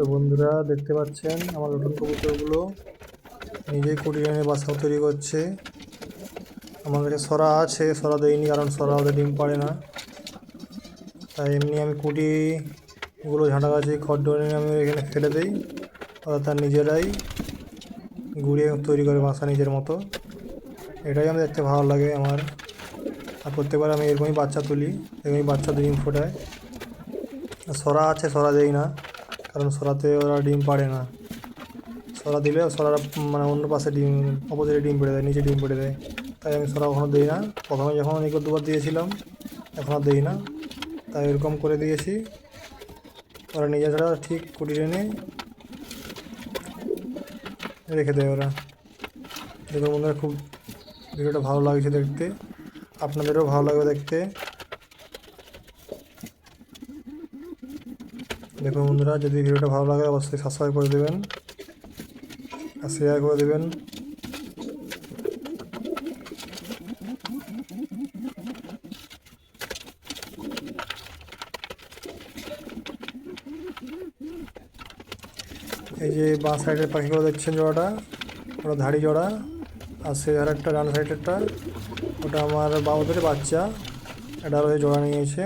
তো বন্ধুরা দেখতে পাচ্ছেন আমার নতুন কবুতরগুলো নিজেই কুটি এনে বাসা তৈরি করছে। আমার কাছে সরা আছে, সরা দেয়নি কারণ সরা ওদের ডিম পারে না। তাই এমনি আমি কুটিগুলো ঝাঁটা গাছে খড় এনে আমি এখানে ফেলে দিই। ওরা তার নিজেরাই গুড়িয়ে তৈরি করে বাসা নিজের মতো। এটাই আমার দেখতে ভালো লাগে আমার। আর প্রত্যেকবার আমি এরকমই বাচ্চা তুলি, এরকমই বাচ্চা ডিম ফোটায়। সরা আছে, সরা দেই না। কারণ সরাতে ওরা ডিম পারে না। সরা দিলে সরারা মানে অন্য পাশে ডিম, অপোজিটে ডিম পেড়ে দেয় নিচে ডিম পেড়ে দেয় তাই আমি সরা কখনো দিই না। প্রথমে যখন একবার দুবার দিয়েছিলাম, এখন আর দিই না। তাই এরকম করে দিয়েছি। ওরা নিজে ছাড়া ঠিক কুটিয়ে এনে রেখে দেয় ওরা। দেখুন বন্ধুরা, খুব ভিডিওটা ভালো লাগছে দেখতে। আপনাদেরও ভালো লাগবে দেখতে। দেখুন বন্ধুরা, যদি ভিডিওটা ভালো লাগে অবশ্যই সাবস্ক্রাইব করে দেবেন আর শেয়ার করে দেবেন। এই যে বাঁ সাইডের পাখিগুলো দেখছেন জোড়াটা, ওটা ধাড়ি জোড়া, আর সে আর একটা ডান সাইডেরটা ওটা আমার বাবুদের বাচ্চা, এটা রয়ে জোড়া নিয়েছে।